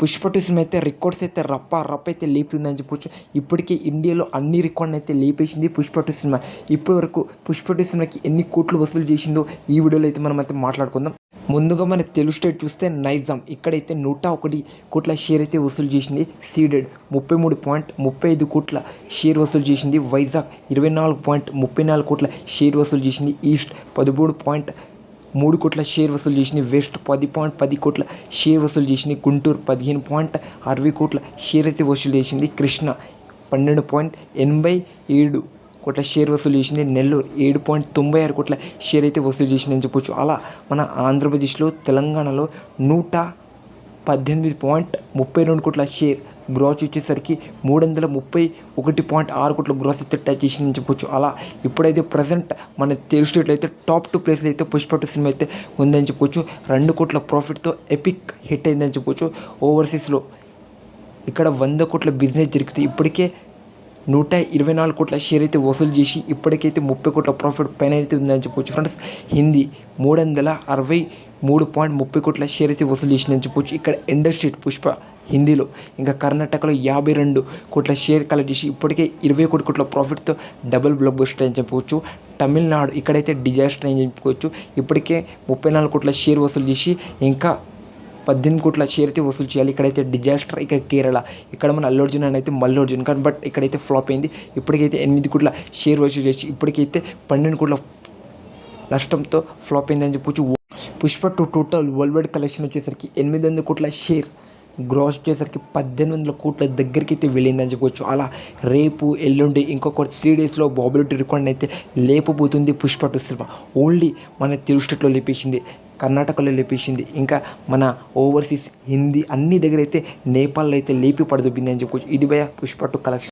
Pushpa two cinema అయితే records అయితే రప్ప రప్ప అయితే లేపిందని చెప్పొచ్చు. ఇప్పటికే ఇండియాలో అన్ని రికార్డ్ని అయితే లేపేసింది పుష్ప టూ సినిమా ఇప్పటి వరకు పుష్ప టూ సినిమాకి ఎన్ని కోట్లు వసూలు చేసిందో ఈ వీడియోలో అయితే మనం అయితే మాట్లాడుకుందాం. ముందుగా మన తెలుగు స్టేట్ చూస్తే నైజాం. ఇక్కడైతే నూట ఒకటి కోట్ల షేర్ అయితే వసూలు చేసింది. సీడెడ్ ముప్పై మూడు పాయింట్ ముప్పై ఐదు కోట్ల షేర్ వసూలు చేసింది. వైజాగ్ ఇరవై నాలుగు పాయింట్ ముప్పై నాలుగు కోట్ల షేర్ వసూలు చేసింది. ఈస్ట్ పదమూడు పాయింట్ మూడు కోట్ల షేర్ వసూలు చేసిన వెస్ట్ పది పాయింట్ పది కోట్ల షేర్ వసూలు చేసింది గుంటూరు పదిహేను పాయింట్ అరవై కోట్ల షేర్ అయితే వసూలు చేసింది కృష్ణ పన్నెండు పాయింట్ ఎనభై ఏడు కోట్ల షేర్ వసూలు చేసింది నెల్లూరు ఏడు పాయింట్ తొంభై ఆరు కోట్ల షేర్ అయితే వసూలు చేసిందని చెప్పొచ్చు. అలా మన ఆంధ్రప్రదేశ్లో తెలంగాణలో నూట పద్దెనిమిది పాయింట్ ముప్పై రెండు కోట్ల షేర్ గ్రాస్ వచ్చేసరికి మూడు వందల ముప్పై ఒకటి పాయింట్ ఆరు కోట్ల గ్రాస్ అయితే టచ్ చేసిందని చెప్పొచ్చు. అలా ఇప్పుడైతే ప్రజెంట్ మన తెలుగు స్టేట్లో అయితే టాప్ టూ ప్లేస్లో అయితే పుష్ప టూ సినిమా అయితే ఉందని చెప్పొచ్చు. రెండు కోట్ల ప్రాఫిట్తో ఎపిక్ హిట్ అయిందని చెప్పొచ్చు. ఓవర్సీస్లో ఇక్కడ వంద కోట్ల బిజినెస్ జరిగితే ఇప్పటికే నూట ఇరవై నాలుగు కోట్ల షేర్ అయితే వసూలు చేసి ఇప్పటికైతే ముప్పై కోట్ల ప్రాఫిట్ పైన అయితే ఉందని చెప్పొచ్చు. ఫ్రెండ్స్ హిందీ మూడు వందల అరవై మూడు పాయింట్ ముప్పై కోట్ల షేర్ అయితే వసూలు చేసిందని చెప్పొచ్చు. ఇక్కడ ఇండస్ట్రీ పుష్ప హిందీలో ఇంకా కర్ణాటకలో యాభై రెండు కోట్ల షేర్ కలెక్ట్ చేసి ఇప్పటికే ఇరవై కోటి కోట్ల ప్రాఫిట్తో డబుల్ బ్లాక్ బస్టర్ అని చెప్పవచ్చు తమిళనాడు ఇక్కడైతే డిజాస్టర్ అని చెప్పుకోవచ్చు ఇప్పటికే ముప్పై నాలుగు కోట్ల షేర్ వసూలు చేసి ఇంకా పద్దెనిమిది కోట్ల షేర్ అయితే వసూలు చేయాలి. ఇక్కడైతే డిజాస్టర్ ఇక కేరళ. ఇక్కడ మన అల్లు అర్జున్ అని అయితే మల్లు అర్జున్ కానీ బట్ ఇక్కడైతే ఫ్లాప్ అయింది. ఇప్పటికైతే ఎనిమిది కోట్ల షేర్ వసూలు చేసి ఇప్పటికైతే పన్నెండు కోట్ల నష్టంతో ఫ్లాప్ అయిందని చెప్పొచ్చు. Pushpa two total worldwide collection వచ్చేసరికి ఎనిమిది వందల కోట్ల షేర్ గ్రాస్ వచ్చేసరికి పద్దెనిమిది వందల కోట్ల దగ్గరికి అయితే వెళ్ళిందని చెప్పవచ్చు అలా రేపు ఎల్లుండి ఇంకొక త్రీ డేస్లో బాబులిటీ రికార్డ్ అయితే లేపబోతుంది పుష్ప టూ సినిమా. ఓన్లీ మన తెలుగు స్టేట్లో లేపేసింది కర్ణాటకలో లేపేసింది ఇంకా మన ఓవర్సీస్ హిందీ అన్ని దగ్గర అయితే నేపాల్లో అయితే లేపి పడదొబ్బింది అని చెప్పవచ్చు ఇది భయ పుష్ప టూ కలెక్షన్.